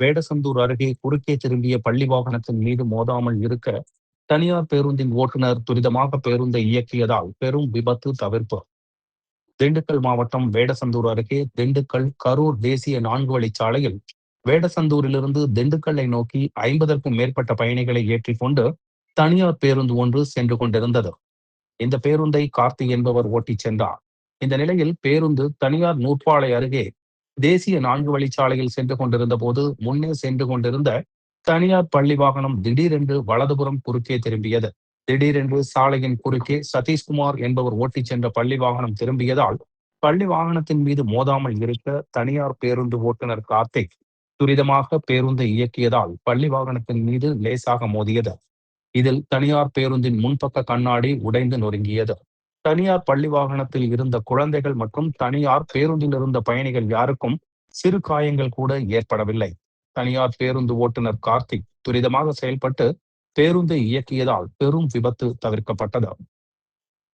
வேடசந்தூர் அருகே குறுக்கே திரும்பிய பள்ளி வாகனத்தின் மீது மோதாமல் இருக்க தனியார் பேருந்தின் ஓட்டுநர் துரிதமாக பேருந்தை இயக்கியதால் பெரும் விபத்து தவிர்ப்பு. திண்டுக்கல் மாவட்டம் வேடசந்தூர் அருகே திண்டுக்கல் கரூர் தேசிய நான்கு வழிச்சாலையில் வேடசந்தூரிலிருந்து திண்டுக்கல்லை நோக்கி ஐம்பதற்கும் மேற்பட்ட பயணிகளை ஏற்றிக்கொண்டு தனியார் பேருந்து ஒன்று சென்று கொண்டிருந்தது. இந்த பேருந்தை கார்த்தி என்பவர் ஓட்டிச் சென்றார். இந்த நிலையில் பேருந்து தனியார் நூற்பாலை அருகே தேசிய நான்கு வழிச்சாலையில் சென்று கொண்டிருந்த போது முன்னே சென்று கொண்டிருந்த தனியார் பள்ளி வாகனம் திடீரென்று வலதுபுறம் குறுக்கே திரும்பியது. திடீரென்று சாலையின் குறுக்கே சதீஷ்குமார் என்பவர் ஓட்டிச் சென்ற பள்ளி வாகனம் திரும்பியதால் பள்ளி வாகனத்தின் மீது மோதாமல் இருக்க தனியார் பேருந்து ஓட்டுநர் கார்த்திக் துரிதமாக பேருந்தை இயக்கியதால் பள்ளி வாகனத்தின் மீது லேசாக மோதியது. இதில் தனியார் பேருந்தின் முன்பக்க கண்ணாடி உடைந்து நொறுங்கியது. தனியார் பள்ளி வாகனத்தில் இருந்த குழந்தைகள் மற்றும் தனியார் பேருந்தில் இருந்த பயணிகள் யாருக்கும் சிறு காயங்கள் கூட ஏற்படவில்லை. தனியார் பேருந்து ஓட்டுநர் கார்த்திக் துரிதமாக செயல்பட்டு பேருந்தை இயக்கியதால் பெரும் விபத்து தவிர்க்கப்பட்டது.